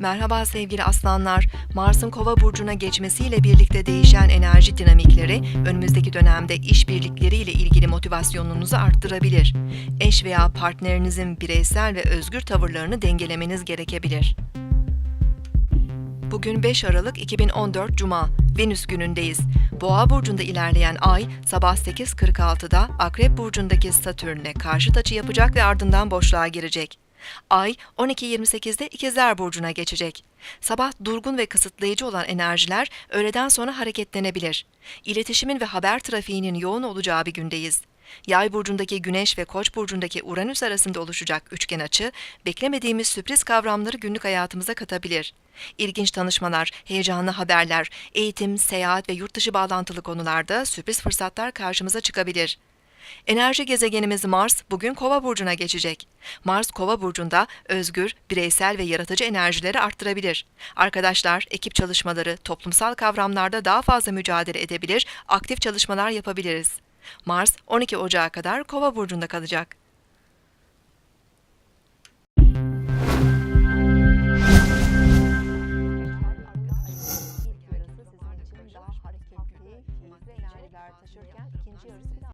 Merhaba sevgili aslanlar. Mars'ın Kova burcuna geçmesiyle birlikte değişen enerji dinamikleri önümüzdeki dönemde işbirlikleriyle ilgili motivasyonunuzu arttırabilir. Eş veya partnerinizin bireysel ve özgür tavırlarını dengelemeniz gerekebilir. Bugün 5 Aralık 2014 Cuma, Venüs günündeyiz. Boğa burcunda ilerleyen ay sabah 8.46'da Akrep burcundaki Satürn'le karşıt açı yapacak ve ardından boşluğa girecek. Ay 12.28'de İkizler burcuna geçecek. Sabah durgun ve kısıtlayıcı olan enerjiler öğleden sonra hareketlenebilir. İletişimin ve haber trafiğinin yoğun olacağı bir gündeyiz. Yay burcundaki Güneş ve Koç burcundaki Uranüs arasında oluşacak üçgen açı, beklemediğimiz sürpriz kavramları günlük hayatımıza katabilir. İlginç tanışmalar, heyecanlı haberler, eğitim, seyahat ve yurt dışı bağlantılı konularda sürpriz fırsatlar karşımıza çıkabilir. Enerji gezegenimiz Mars bugün Kova burcuna geçecek. Mars Kova burcunda özgür, bireysel ve yaratıcı enerjileri arttırabilir. Arkadaşlar ekip çalışmaları, toplumsal kavramlarda daha fazla mücadele edebilir, aktif çalışmalar yapabiliriz. Mars 12 Ocağı kadar Kova burcunda kalacak. taşırken ikinci yarısında